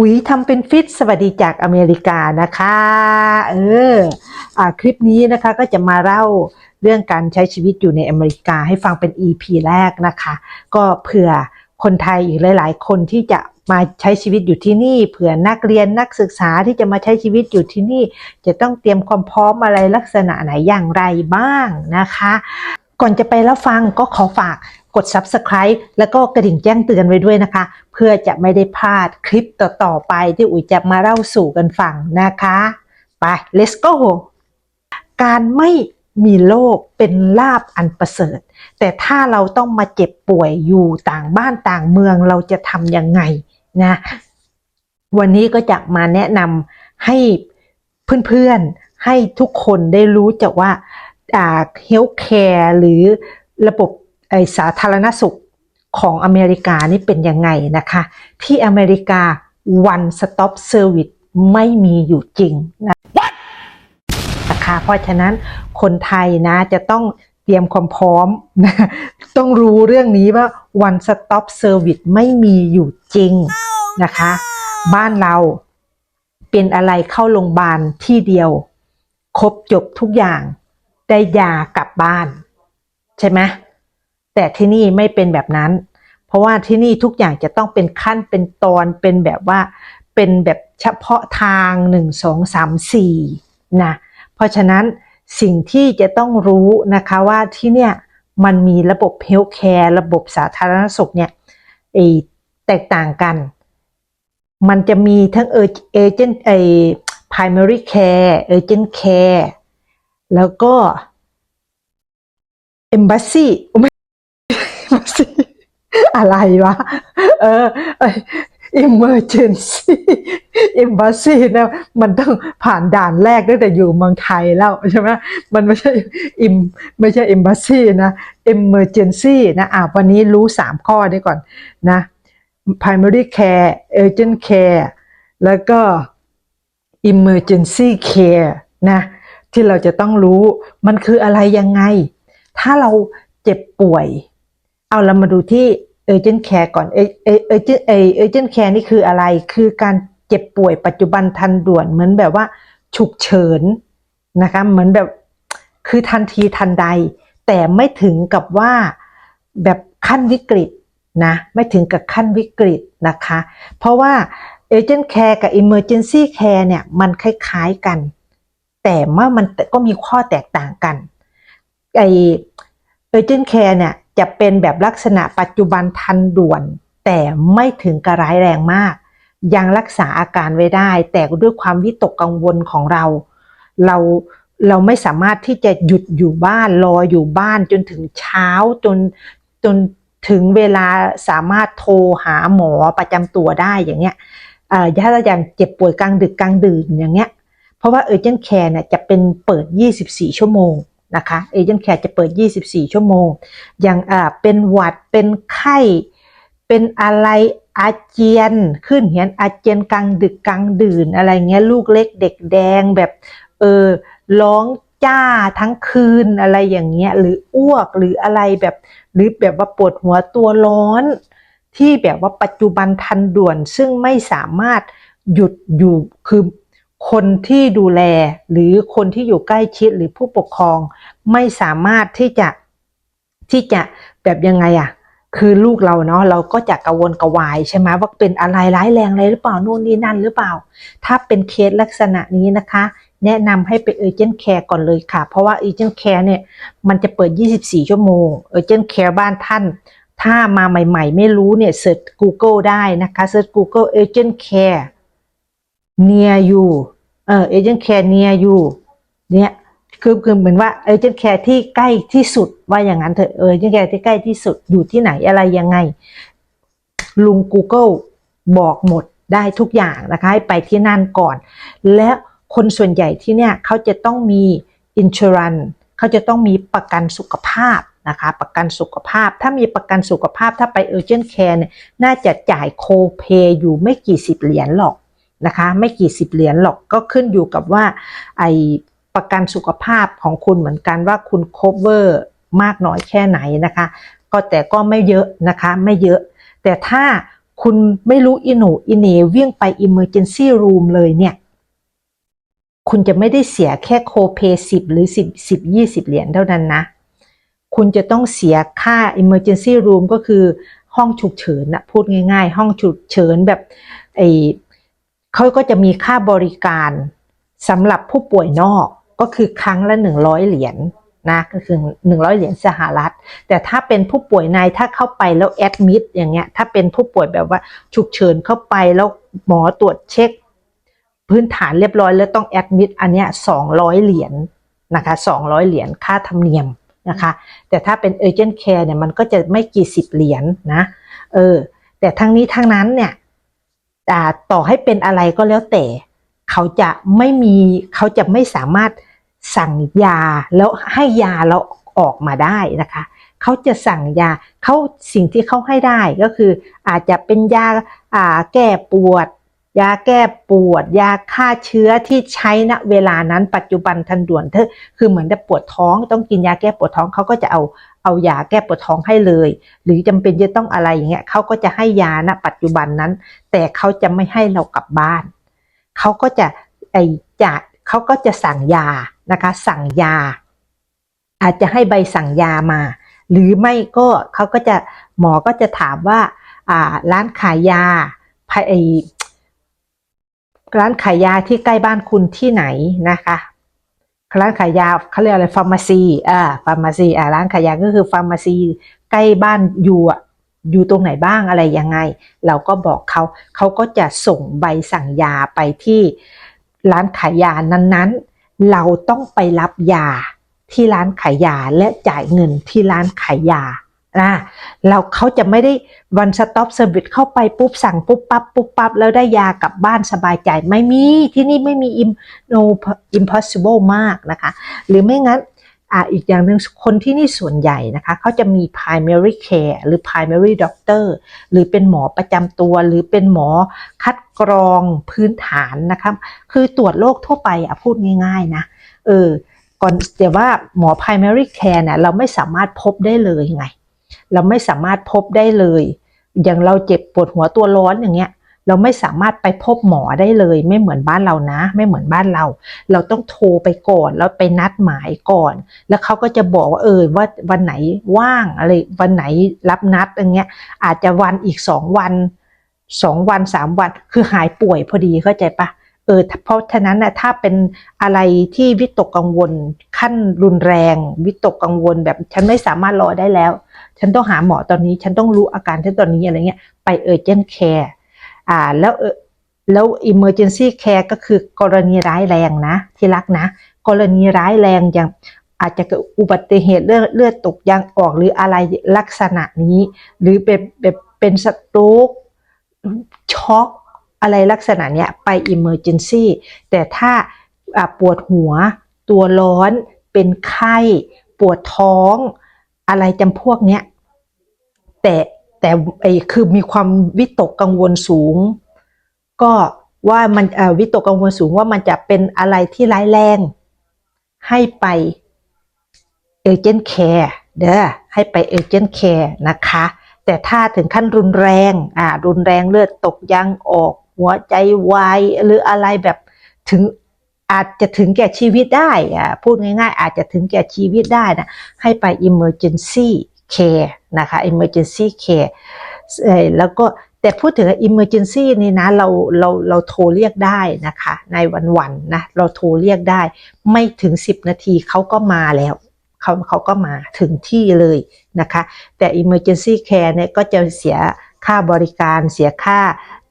อุ๋ยทำเป็นฟิตสวัสดีจากอเมริกานะคะ เอออคลิปนี้นะคะก็จะมาเล่าเรื่องการใช้ชีวิตอยู่ในอเมริกาให้ฟังเป็น EP แรกนะคะ ก็เผื่อคนไทยอีกหลาย ๆ คนที่จะมาใช้ชีวิตอยู่ที่นี่ เผื่อนักเรียนนักศึกษาที่จะมาใช้ชีวิตอยู่ที่นี่ จะต้องเตรียมความพร้อมอะไรลักษณะไหนอย่างไรบ้างนะคะ ก่อนจะไปรับฟังก็ขอฝาก ด subscribe แล้วก็กระดิ่งแจ้งเตือนไว้ด้วยนะคะ เพื่อจะไม่ได้พลาดคลิปต่อๆไปที่อุ๋ยจะมาเล่าสู่กันฟังนะคะ ไป let's go การไม่มีโรคเป็นลาบอันประเสริฐ แต่ถ้าเราต้องมาเจ็บป่วยอยู่ต่างบ้านต่างเมืองเราจะทำยังไงนะ วันนี้ก็จะมาแนะนำให้เพื่อนๆให้ทุกคนได้รู้จักว่าอ่า health care หรือระบบ สาธารณสุขของอเมริกานี่เป็นยังไงนะคะ ที่อเมริกา one stop service ไม่มีอยู่จริงนะนะคะเพราะฉะนั้นคนไทยนะจะต้องเตรียมความพร้อมนะต้องรู้เรื่องนี้ว่า one stop service ไม่มีอยู่จริงนะคะ บ้านเราเป็นอะไรเข้าโรงพยาบาลที่เดียว ครบจบทุกอย่างได้ยากลับบ้าน ใช่ไหม แต่ที่นี่ไม่เป็นแบบนั้น เพราะว่าที่นี่ทุกอย่างจะต้องเป็นขั้นเป็นตอนเป็นแบบว่าเป็นแบบเฉพาะทางหนึ่งสองสามสี่นะเพราะฉะนั้นสิ่งที่จะต้องรู้นะคะว่าที่เนี่ยมันมีระบบเฮลท์แคร์ระบบสาธารณสุขเนี่ยแตกต่างกัน มันจะมีทั้งเอเจนต์ไอ primary care urgent care แล้วก็ embassy ไอะไรวะ เออเอ้ย emergency embassy นะมันต้องผ่านด่านแรกตั้งแต่อยู่เมืองไทยแล้วใช่ไหมมันไม่ใช่ im ไม่ใช่ embassy นะ emergency นะอะวันนี้รู้3ข้อได้ก่อนนะ primary care urgent care แล้วก็ emergency care นะที่เราจะต้องรู้มันคืออะไรยังไง ถ้าเราเจ็บป่วย เอาเรามาดูที่ urgent care ก่อน urgent urgent care นี่คืออะไร คือการเจ็บป่วยปัจจุบันทันด่วนเหมือนแบบว่าฉุกเฉินนะคะเหมือนแบบคือทันทีทันใด แต่ไม่ถึงกับว่าแบบขั้นวิกฤตนะไม่ถึงกับขั้นวิกฤตนะคะ เพราะว่า urgent care กับ emergency care เนี่ยมันคล้ายๆกัน แต่ว่ามันก็มีข้อแตกต่างกันไอ urgent care เนี่ย จะเป็นแบบลักษณะปัจจุบันทันด่วน แต่ไม่ถึงกระร้ายแรงมาก ยังรักษาอาการไว้ได้ แต่ด้วยความวิตกกังวลของเรา เราเราไม่สามารถที่จะหยุดอยู่บ้านรออยู่บ้านจนถึงเช้าจนจนถึงเวลาสามารถโทรหาหมอประจำตัวได้อย่างเงี้ยอ่อถ้าเราอย่างเจ็บป่วยกลางดึกกลางดื่นอย่างเงี้ย เพราะว่า urgent care เนี่ยจะเป็นเปิด 24 ชั่วโมง นะคะ urgent care จะเปิด 24 ชั่วโมง อย่างอ่าเป็นหวัดเป็นไข้ เป็นอะไรอาเจียนขึ้นเหียนอาเจียนกลางดึกกลางดื่นอะไรเงี้ยลูกเล็กเด็กแดงแบบเออร้องจ้าทั้งคืนอะไรอย่างเงี้ยหรืออ้วกหรืออะไรแบบหรือแบบว่าปวดหัวตัวร้อน ที่แบบว่าปัจจุบันทันด่วนซึ่งไม่สามารถหยุดอยู่คือ คนที่ดูแลหรือคนที่อยู่ใกล้ชิดหรือผู้ปกครอง ไม่สามารถที่จะที่จะแบบยังไงอะคือลูกเราเนาะเราก็จะกังวลกระวายใช่ไหมว่าเป็นอะไรร้ายแรงอะไรหรือเปล่านู่นนี่นั่นหรือเปล่า ถ้าเป็นเคสลักษณะนี้นะคะ แนะนำให้ไป urgent care ก่อนเลยค่ะ เพราะว่า urgent care เนี่ยมันจะเปิด 24 ชั่วโมง urgent care บ้านท่านถ้ามาใหม่ ๆ ไม่รู้เนี่ยเสิร์ช Google ได้นะคะเสิร์ช Google urgent care near you เออ urgent care near you เนี่ยคือคือเหมือนว่า urgent care ที่ใกล้ที่สุดว่าอย่างนั้นเถอะ urgent care ที่ใกล้ที่สุดอยู่ที่ไหนอะไรยังไง ลุง Google บอกหมดได้ทุกอย่างนะคะ ให้ไปที่นั่นก่อน และคนส่วนใหญ่ที่เนี่ยเขาจะต้องมี insurance เขาจะต้องมีประกันสุขภาพนะคะประกันสุขภาพถ้ามีประกันสุขภาพถ้าไป urgent care เนี่ยน่าจะจ่ายโคเพอยู่ไม่กี่สิบเหรียญหรอก นะคะ ไม่กี่สิบเหรียญหรอกก็ขึ้นอยู่กับว่าไอประกันสุขภาพของคุณเหมือนกันว่าคุณ cover มากน้อยแค่ไหนนะคะ ก็แต่ก็ไม่เยอะนะคะไม่เยอะ แต่ถ้าคุณไม่รู้อิโหนอิเนวี่งไป emergency room เลยเนี่ย คุณจะไม่ได้เสียแค่โคเ a สิบหรือสิบสิบยี่สิบเหรียญเท่านั้นนะ คุณจะต้องเสียค่า emergency room ก็คือห้องฉุกเฉินนะพูดง่าย ๆ ห้องฉุกเฉินแบบไอ เขาก็จะมีค่าบริการสำหรับผู้ป่วยนอกก็คือครั้งละ 100 เหรียญนะก็คือ 100 เหรียญสหรัฐ แต่ถ้าเป็นผู้ป่วยในถ้าเข้าไปแล้วแอดมิดอย่างเงี้ยถ้าเป็นผู้ป่วยแบบว่าฉุกเฉินเข้าไปแล้วหมอตรวจเช็ค พื้นฐานเรียบร้อยแล้วต้องแอดมิดอันเนี้ย200 เหรียญนะคะ200 เหรียญค่าธรรมเนียมนะคะแต่ถ้าเป็น urgent care เนี่ยมันก็จะไม่กี่สิบเหรียญนะเออแต่ทั้งนี้ทั้งนั้นเนี่ย ต่อให้เป็นอะไรก็แล้วแต่ เขาจะไม่มีเขาจะไม่สามารถสั่งยาแล้วให้ยาเราออกมาได้นะคะเขาจะสั่งยาเขาสิ่งที่เขาให้ได้ก็คือ อาจจะเป็นยาอ่าแก้ปวด ยาแก้ปวด ยาฆ่าเชื้อที่ใช้ณเวลานั้นปัจจุบันทันด่วนเธอคือเหมือนจะปวดท้องต้องกินยาแก้ปวดท้องเขาก็จะเอา เอายาแก้ปวดท้องให้เลย หรือจำเป็นจะต้องอะไรอย่างเงี้ยเขาก็จะให้ยาณปัจจุบันนั้น แต่เขาจะไม่ให้เรากลับบ้านเขาก็จะไอจะเขาก็จะสั่งยานะคะ สั่งยา อาจจะให้ใบสั่งยามา หรือไม่ก็เขาก็จะหมอก็จะถามว่าอ่าร้านขายยาไอร้านขายยาที่ใกล้บ้านคุณที่ไหนนะคะ ร้านขายยาเขาเรียกอะไรฟาร์มาซีอ่าฟาร์มาซีอ่าร้านขายยาก็คือฟาร์มาซีใกล้บ้านอยู่อะอยู่ตรงไหนบ้างอะไรยังไง เราก็บอกเขาเขาก็จะส่งใบสั่งยาไปที่ร้านขายยานั้นๆ เราต้องไปรับยาที่ร้านขายยาและจ่ายเงินที่ร้านขายยา นะเราเขาจะไม่ได้ one stop service เข้าไปปุ๊บสั่งปุ๊บปั๊บปุ๊บปั๊บแล้วได้ยากลับบ้านสบายใจไม่มีที่นี่ไม่มี im no impossible มากนะคะ หรือไม่งั้นอ่าอีกอย่างหนึ่งคนที่นี่ส่วนใหญ่นะคะเขาจะมี primary care หรือ primary doctor หรือเป็นหมอประจำตัว หรือเป็นหมอคัดกรองพื้นฐานนะคะคือตรวจโรคทั่วไปอะพูดง่ายๆนะเออก่อนแต่ว่าหมอ primary care เนี่ยเราไม่สามารถพบได้เลยไง เราไม่สามารถพบได้เลย อย่างเราเจ็บปวดหัวตัวร้อนอย่างเงี้ย เราไม่สามารถไปพบหมอได้เลย ไม่เหมือนบ้านเรานะ ไม่เหมือนบ้านเรา เราต้องโทรไปก่อนแล้วไปนัดหมายก่อน แล้วเขาก็จะบอกว่าเออว่าวันไหนว่างอะไรวันไหนรับนัดอย่างเงี้ย อาจจะวันอีกสองวันสองวันสามวันคือหายป่วยพอดีเข้าใจปะเออเพราะฉะนั้นนะถ้าเป็นอะไรที่วิตกกังวลขั้นรุนแรง วิตกกังวลแบบฉันไม่สามารถรอได้แล้ว ฉันต้องหาหมอตอนนี้ ฉันต้องรู้อาการฉันตอนนี้อะไรเงี้ย ไปเออเจนต์แคร์อ่า แล้วเออแล้ว emergency care ก็คือกรณีร้ายแรงนะ ที่รักนะ กรณีร้ายแรงอย่างอาจจะเกิดอุบัติเหตุเลือดเลือดตกยางออกหรืออะไรลักษณะนี้ หรือเป็นแบบเป็นสโตรกช็อกอะไรลักษณะเนี้ยไป emergency แต่ถ้าปวดหัว ตัวร้อน เป็นไข้ ปวดท้อง อะไรจำพวกเนี้ยแต่แต่ไอคือมีความวิตกกังวลสูง ก็ว่ามันวิตกกังวลสูงว่ามันจะเป็นอะไรที่ร้ายแรง ให้ไปเอเจนต์แคร์เด้อให้ไปเอเจนต์แคร์นะคะ แต่ถ้าถึงขั้นรุนแรงอ่ารุนแรงเลือดตกยางออก หัวใจวายหรืออะไรแบบถึง อาจจะถึงแก่ชีวิตได้อ่าพูดง่าย ๆ อาจจะถึงแก่ชีวิตได้นะให้ไป emergency care นะคะ emergency care เออแล้วก็แต่พูดถึง emergency นี่นะเราเราเราโทรเรียกได้นะคะในวันๆนะเราโทรเรียกได้ ไม่ถึง 10 นาทีเขาก็มาแล้วเขาเขาก็มาถึงที่เลยนะคะ แต่ emergency care เนี่ยก็จะเสียค่าบริการเสียค่า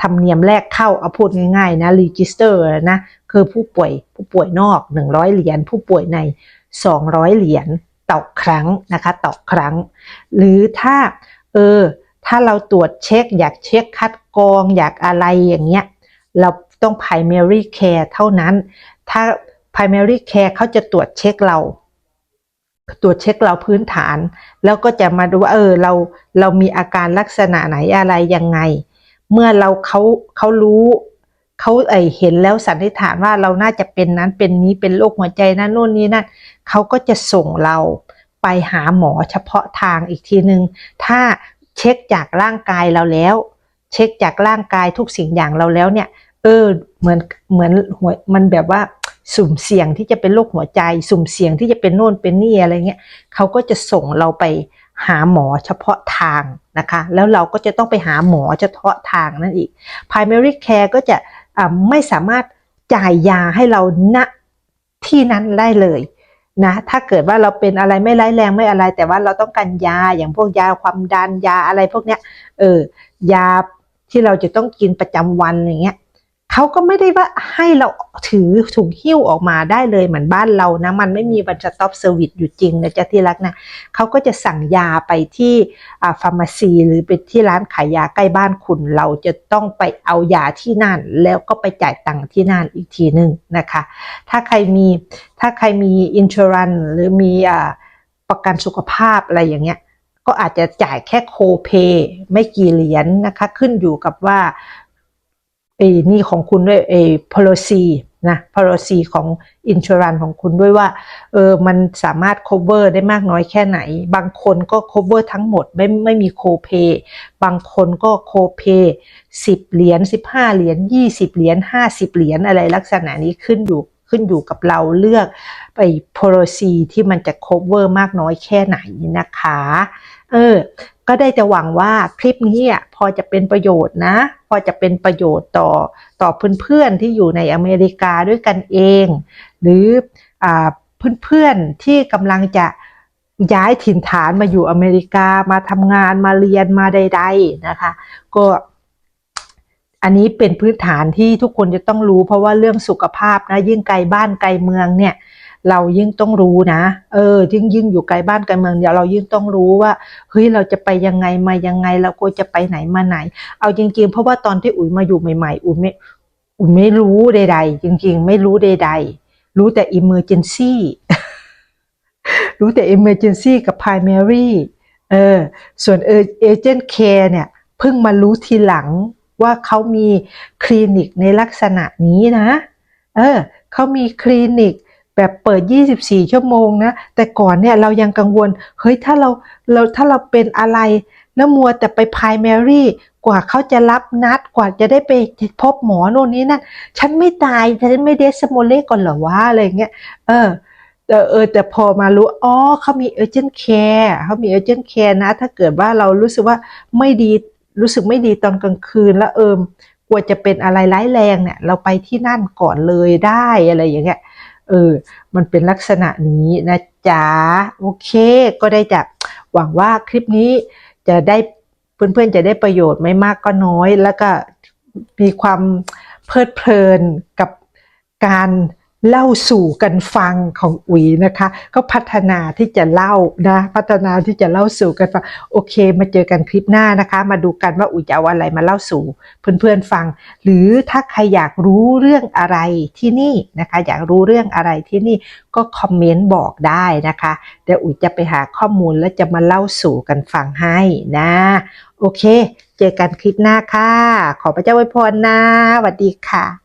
ธรรมเนียมแรกเข้าเอาพูดง่ายๆนะ register นะ คือผู้ป่วยผู้ป่วยนอก 100 เหรียญผู้ป่วยใน 200 เหรียญต่อครั้งนะคะต่อครั้ง หรือถ้าเออถ้าเราตรวจเช็ค อยากเช็คคัดกรองอยากอะไรอย่างเงี้ยเราต้อง primary care เท่านั้น ถ้า primary care เขาจะตรวจเช็คเราตรวจเช็คเราพื้นฐาน แล้วก็จะมาดูว่าเออเราเรามีอาการลักษณะไหนอะไรยังไง เมื่อเราเขาเขารู้ เขาเอเห็นแล้วสันนิษฐานว่าเราน่าจะเป็นนั้นเป็นนี้เป็นโรคหัวใจนั่นโน่นนี่นั่นเขาก็จะส่งเราไปหาหมอเฉพาะทางอีกทีหนึงถ้าเช็คจากร่างกายเราแล้ว เช็คจากร่างกายทุกสิ่งอย่างเราแล้วเนี่ย เออเหมือนเหมือนหัวมันแบบว่าสุ่มเสี่ยงที่จะเป็นโรคหัวใจ สุ่มเสี่ยงที่จะเป็นโน่นเป็นนี่อะไรเงี้ยเขาก็จะส่งเราไปหาหมอเฉพาะทางนะคะ แล้วเราก็จะต้องไปหาหมอเฉพาะทางนั่นอีก primary care ก็จะ ไม่สามารถจ่ายยาให้เราณที่นั้นได้เลยนะถ้าเกิดว่าเราเป็นอะไรไม่ร้ายแรงไม่อะไร แต่ว่าเราต้องการยาอย่างพวกยาความดันยาอะไรพวกเนี้ยเออยาที่เราจะต้องกินประจำวันอย่างเงี้ย เขาก็ไม่ได้ว่าให้เราถือถุงหิ้วออกมาได้เลยเหมือนบ้านเรานะ มันไม่มีวันสต็อปเซอร์วิสอยู่จริงนะจ๊ะที่รักนะเขาก็จะสั่งยาไปที่อ่าฟาร์มาซีหรือไปที่ร้านขายยาใกล้บ้านคุณ เราจะต้องไปเอายาที่นั่น แล้วก็ไปจ่ายตังค์ที่นั่นอีกทีหนึ่งนะคะ ถ้าใครมีถ้าใครมีอินช r รันหรือมีอ่าประกันสุขภาพอะไรอย่างเงี้ยก็อาจจะจ่ายแค่โคเ a y ไม่กี่เหรียญนนะคะ ขึ้นอยู่กับว่า ไอ้นี่ของคุณด้วยเอ้ policy นะ policy ของ insurance ของคุณด้วยว่าเออมันสามารถ cover ได้มากน้อยแค่ไหน บางคนก็ cover ทั้งหมดไม่ไม่มี co pay บางคนก็ co pay 10 เหรียญ 15 เหรียญ 20 เหรียญ 50 เหรียญอะไรลักษณะนี้ขึ้นอยู่ ขึ้นอยู่กับเราเลือกไป policy ที่มันจะ cover มากน้อยแค่ไหนนะคะ เออ ก็ได้จะหวังว่าคลิปนี้อะพอจะเป็นประโยชน์นะ พอจะเป็นประโยชน์ต่อต่อเพื่อนๆที่อยู่ในอเมริกาด้วยกันเอง หรืออ่าเพื่อนๆที่กำลังจะย้ายถิ่นฐานมาอยู่อเมริกามาทำงานมาเรียนมาใด ๆนะคะ ก็ อันนี้เป็นพื้นฐานที่ทุกคนจะต้องรู้ เพราะว่าเรื่องสุขภาพนะยิ่งไกลบ้านไกลเมืองเนี่ยเรายิ่งต้องรู้นะ เออ ยิ่งยิ่งอยู่ไกลบ้านไกลเมืองเดี๋ยวเรายิ่งต้องรู้ว่า เฮ้ย เราจะไปยังไงมายังไง เราควรจะไปไหนมาไหน เอาจริง ๆ เพราะว่าตอนที่อุ๋ยมาอยู่ใหม่ ๆ อุ๋ยไม่ อุ๋ยไม่รู้ใด ๆ จริง ๆ ไม่รู้ใด ๆ รู้แต่ emergency รู้แต่ emergency กับ primary เออ ส่วน agent care เนี่ย เพิ่งมารู้ทีหลัง ว่าเขามีคลินิกในลักษณะนี้นะ เออเขามีคลินิกแบบเปิด 24 ชั่วโมงนะ แต่ก่อนเนี่ยเรายังกังวล เฮ้ย ถ้าเรา เรา ถ้าเราเป็นอะไร แล้วมัวแต่ไป primary กว่าเขาจะรับนัด กว่าจะได้ไปพบหมอโน่นนี้นั่น ฉันไม่ตาย ฉันไม่เดสโมเลก่อนเหรอวะ อะไรเงี้ย เออเออแต่พอมารู้ อ๋อเขามี urgent care เขามี urgent care นะ ถ้าเกิดว่าเรารู้สึกว่าไม่ดี รู้สึกไม่ดีตอนกลางคืนแล้วเอิมกลัวจะเป็นอะไรร้ายแรงเนี่ย เราไปที่นั่นก่อนเลยได้อะไรอย่างเงี้ยเออ มันเป็นลักษณะนี้นะจ๊ะโอเค ก็ได้จะหวังว่าคลิปนี้จะได้เพื่อนๆจะได้ประโยชน์ไม่มากก็น้อย แล้วก็มีความเพลิดเพลินกับการ เล่าสู่กันฟังของอุ๋ยนะคะ ก็พัฒนาที่จะเล่านะพัฒนาที่จะเล่าสู่กันฟังโอเค มาเจอกันคลิปหน้านะคะ มาดูกันว่าอุ๋ยจะเอาอะไรมาเล่าสู่เพื่อนๆฟัง หรือถ้าใครอยากรู้เรื่องอะไรที่นี่นะคะ อยากรู้เรื่องอะไรที่นี่ก็คอมเมนต์บอกได้นะคะเดี๋ยวอุ๋ยจะไปหาข้อมูลแล้วจะมาเล่าสู่กันฟังให้นะโอเค เจอกันคลิปหน้าค่ะ ขอพระเจ้าอวยพรนะสวัสดีค่ะ